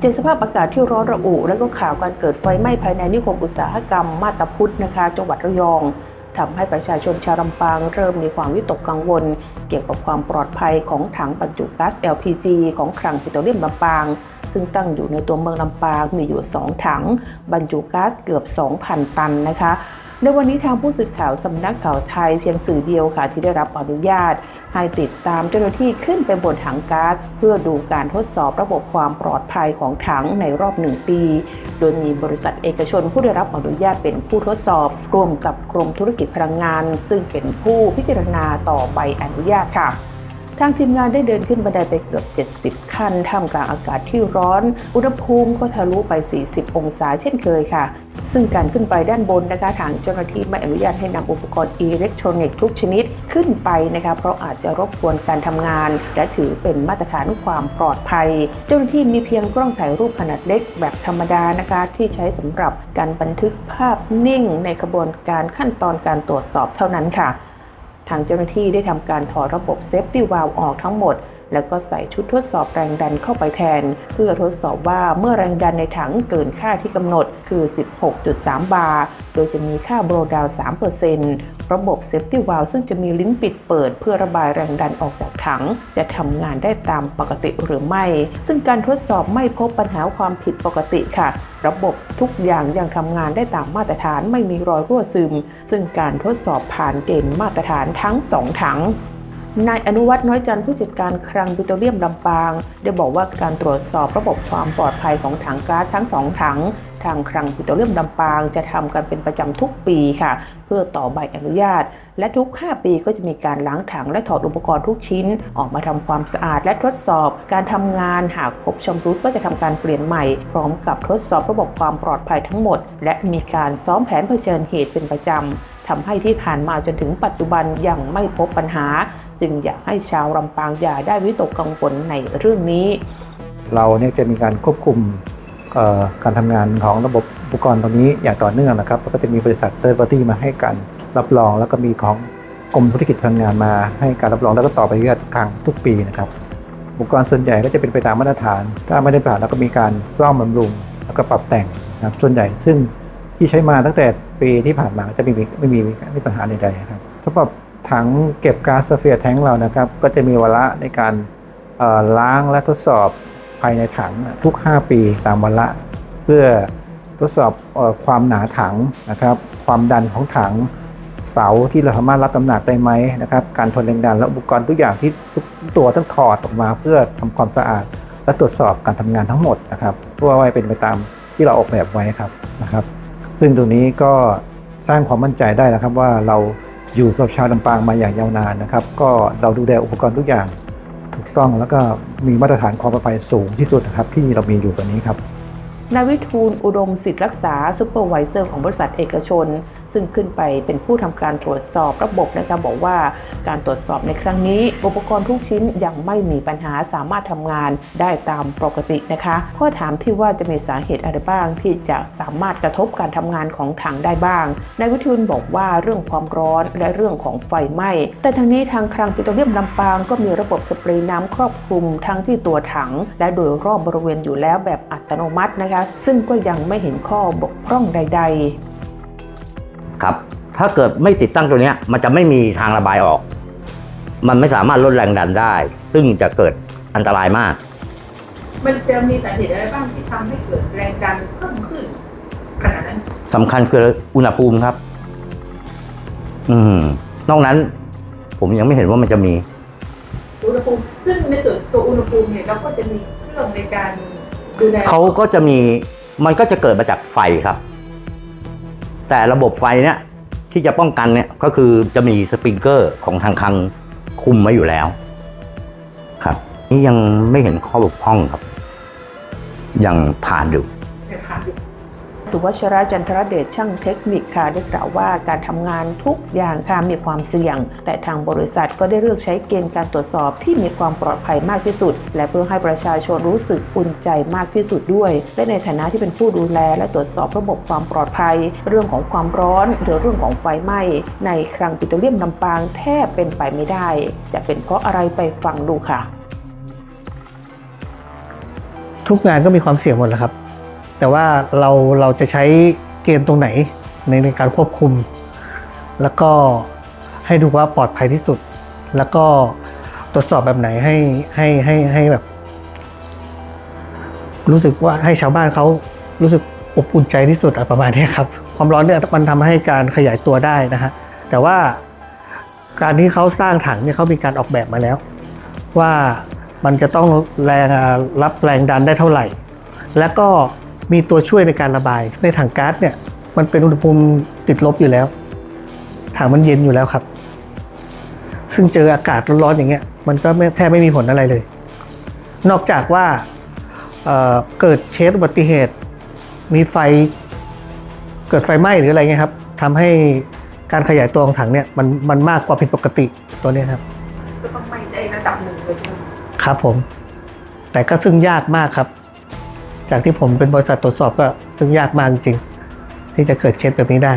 เจอสภาพอากาศที่ร้อนระอุ และก็ข่าวการเกิดไฟไหม้ภายในนิคมอุตสาหกรรมมาตาพุทธนะคะ จังหวัดระยองทำให้ประชาชนชาวลำปางเริ่มมีความวิตกกังวล เกี่ยวกับความปลอดภัยของถังบรรจุก๊าซ LPG ของคลังปิโตรเลียมลำปาง ซึ่งตั้งอยู่ในตัวเมืองลำปางมีอยู่ 2 ถัง บรรจุก๊าซเกือบ 2,000 ตันนะคะ ในวันนี้ทางผู้สื่อข่าวสำนักข่าวไทยเพียงสื่อเดียวค่ะ ที่ได้รับอนุญาต ให้ติดตามเจ้าหน้าที่ขึ้นไปบนถังก๊าซเพื่อดูการทดสอบระบบความปลอดภัยของถังในรอบหนึ่งปี โดยมีบริษัทเอกชนผู้ได้รับอนุญาตเป็นผู้ทดสอบร่วมกับกรมธุรกิจพลังงาน ซึ่งเป็นผู้พิจารณาต่อใบอนุญาตค่ะ ทางทีมงานได้เดินขึ้นบันไดไปเกือบ 70 ขั้นท่ามกลางอากาศที่ร้อน อุณหภูมิก็ทะลุไป 40 องศาเช่นเคยค่ะ ซึ่งการขึ้นไปด้านบนนะคะทางเจ้าหน้าที่ไม่อนุญาตให้นำอุปกรณ์อิเล็กทรอนิกส์ทุกชนิดขึ้นไปนะคะเพราะอาจจะรบกวนการทำงาน และถือเป็นมาตรฐานความปลอดภัย เจ้าหน้าที่มีเพียงกล้องถ่ายรูปขนาดเล็กแบบธรรมดานะคะที่ใช้สำหรับการบันทึกภาพนิ่งในกระบวนการขั้นตอนการตรวจสอบเท่านั้นค่ะ ทางเจ้าหน้าที่ได้ทำการถอดระบบเซฟตี้วาลออกทั้งหมด แล้วก็ใส่ชุดทดสอบแรงดันเข้าไปแทน เพื่อทดสอบว่าเมื่อแรงดันในถังเกินค่าที่กำหนดคือ 16.3 บาร์โดยจะมีค่าโบรดาว 3%ระบบเซฟตี้วาลซึ่งจะมีลิ้นปิดเปิด เพื่อระบายแรงดันออกจากถัง จะทำงานได้ตามปกติหรือไม่ ซึ่งการทดสอบไม่พบปัญหาความผิดปกติค่ะ ระบบทุกอย่างยังทำงานได้ตามมาตรฐานไม่มีรอยรั่วซึม ซึ่งการทดสอบผ่านเกณฑ์มาตรฐานทั้งสองถัง นายอนุวัฒน์น้อยจันทร์ผู้จัดการคลังปิโตรเลียมลำปาง ได้บอกว่าการตรวจสอบระบบความปลอดภัยของถังก๊าซทั้งสองถัง ทางคลังปิโตรเลียมลำปางจะทำกันเป็นประจำทุกปีค่ะ เพื่อต่อใบอนุญาต และทุก 5 ปีก็จะมีการล้างถังและถอดอุปกรณ์ทุกชิ้น ออกมาทำความสะอาดและทดสอบ การทำงานหากพบชำรุดก็จะทำการเปลี่ยนใหม่ พร้อมกับทดสอบระบบความปลอดภัยทั้งหมด และมีการซ้อมแผนเผชิญเหตุเป็นประจำ ทำให้ที่ผ่านมาจนถึงปัจจุบันยังไม่พบปัญหา จึงอยากให้ชาวลำปางอย่าได้วิตกกังวลในเรื่องนี้ เราเนี่ยจะมีการควบคุมการทำงานของระบบอุปกรณ์ตรงนี้อย่างต่อเนื่องนะครับแล้วก็จะมีบริษัทเตอร์ปาร์ตี้มาให้การรับรองแล้วก็มีของกรมธุรกิจพลังงานมาให้การรับรองแล้วก็ต่อไปเรื่อยๆครั้งทุกปีนะครับอุปกรณ์ส่วนใหญ่ก็จะเป็นไปตามมาตรฐาน ถ้าไม่ได้ผ่านแล้วก็มีการซ่อมบำรุง แล้วก็ปรับแต่งนะครับส่วนใหญ่ซึ่ง ที่ใช้มาตั้งแต่ปีที่ผ่านมาจะไม่มีไม่มีไม่มีปัญหาใดๆครับสำหรับถังเก็บก๊าซเฟียแทงเรานะครับ ก็จะมีวาระในการล้างและทดสอบภายในถังทุก 5 ปีตามวาระเพื่อทดสอบอความหนาถังนะครับ ความดันของถังเสาที่เราสามารถรับน้ำหนักได้ไหมนะครับ การทนแรงดันและอุปกรณ์ทุกอย่างที่ทุกตัวต้องถอดออกมาเพื่อทำความสะอาด และตรวจสอบการทำงานทั้งหมดนะครับเพื่อให้เป็นไปตามที่เราออกแบบไว้ครับนะครับ ซึ่งตรงนี้ก็สร้างความมั่นใจได้นะครับว่าเราอยู่กับชาวลำปางมาอย่างยาวนานนะครับ ก็เราดูแลอุปกรณ์ทุกอย่างถูกต้องแล้วก็มีมาตรฐานความปลอดภัยสูงที่สุดนะครับที่เรามีอยู่ตอนนี้ครับ นายวิทูลอุดมสิทธิรักษาซูเปอร์วิเซอร์ของบริษัทเอกชน ซึ่งขึ้นไปเป็นผู้ทำการตรวจสอบระบบนะคะบอกว่าการตรวจสอบในครั้งนี้ อุปกรณ์ทุกชิ้นยังไม่มีปัญหาสามารถทำงานได้ตามปกตินะคะข้อถามที่ว่าจะมีสาเหตุอะไรบ้างที่จะสามารถกระทบการทำงานของถังได้บ้างนายวิทูลบอกว่าเรื่องความร้อนและเรื่องของไฟไหม้แต่ทางนี้ทางคลังปิโตรเลียมลำปางก็มีระบบสเปรย์น้ำครอบคลุมทั้งที่ตัวถัง และโดยรอบบริเวณอยู่แล้วแบบอัตโนมัตินะคะซึ่งก็ยังไม่เห็นข้อบกพร่องใด ๆ ครับ ถ้าเกิดไม่ติดตั้งตัวเนี้ยมันจะไม่มีทางระบายออก มันไม่สามารถลดแรงดันได้ ซึ่งจะเกิดอันตรายมาก มันจะมีสาเหตุอะไรบ้างที่ทำให้เกิดแรงดันเพิ่มขึ้นขนาดนั้นสำคัญคืออุณหภูมิครับ อืม นอกนั้น ผมยังไม่เห็นว่ามันจะมีอุณหภูมิซึ่งในส่วนตัวอุณหภูมิเนี่ยเราก็จะมีเครื่องในการดูแล เขาก็จะมีมันก็จะเกิดมาจากไฟครับ แต่ระบบไฟเนี่ยที่จะป้องกันเนี่ยก็คือจะมีสปริงเกอร์ของทางคลังคุมไว้อยู่แล้ว ครับ นี่ยังไม่เห็นข้อบกพร่องครับ ยังผ่านอยู่เนี่ยผ่านอยู่ สุวัชระจันทรเดชช่างเทคนิคค่ะได้กล่าวว่าการทำงานทุกอย่างค่ะมีความเสี่ยง แต่ทางบริษัทก็ได้เลือกใช้เกณฑ์การตรวจสอบที่มีความปลอดภัยมากที่สุด และเพื่อให้ประชาชนรู้สึกอุ่นใจมากที่สุดด้วย และในฐานะที่เป็นผู้ดูแล และตรวจสอบระบบความปลอดภัย เรื่องของความร้อนหรือเรื่องของไฟไหม้ในคลังปิโตรเลียมลำปางแทบเป็นไปไม่ได้ จะเป็นเพราะอะไรไปฟังดูค่ะ ทุกงานก็มีความเสี่ยงหมดแหละครับ แต่ว่าเราเราจะใช้เกณฑ์ตรงไหนในในการควบคุม แล้วก็ให้ดูว่าปลอดภัยที่สุด แล้วก็ตรวจสอบแบบไหนให้ให้ให้ให้แบบ รู้สึกว่าให้ชาวบ้านเขารู้สึกอบอุ่นใจที่สุดอะประมาณนี้ครับ ความร้อนเนี่ยมันทำให้การขยายตัวได้นะฮะแต่ว่าการที่เขาสร้างถังเนี่ยเขามีการออกแบบมาแล้ว ว่ามันจะต้องแรงรับแรงดันได้เท่าไหร่ แล้วก็ มีตัวช่วยในการระบาย ในถังก๊าซเนี่ยมันเป็นอุณหภูมิติดลบอยู่แล้ว ถังมันเย็นอยู่แล้วครับ ซึ่งเจออากาศร้อนๆอย่างเงี้ยมันก็ไม่แทบไม่มีผลอะไรเลย นอกจากว่าเอ่อเกิดเคสอุบัติเหตุ มีไฟเกิดไฟไหม้หรืออะไรเงี้ยครับทำให้การขยายตัวของถังเนี่ยมันมันมากกว่าผิดปกติตัวเนี้ยครับก็ต้องไม่ได้ระดับหนึ่งเลยใช่ไหมครับผม แต่ก็ซึ่งยากมากครับ จากที่ผมเป็นบริษัทตรวจสอบก็ซึ่งยากมากจริงๆที่จะเกิดเคสแบบนี้ได้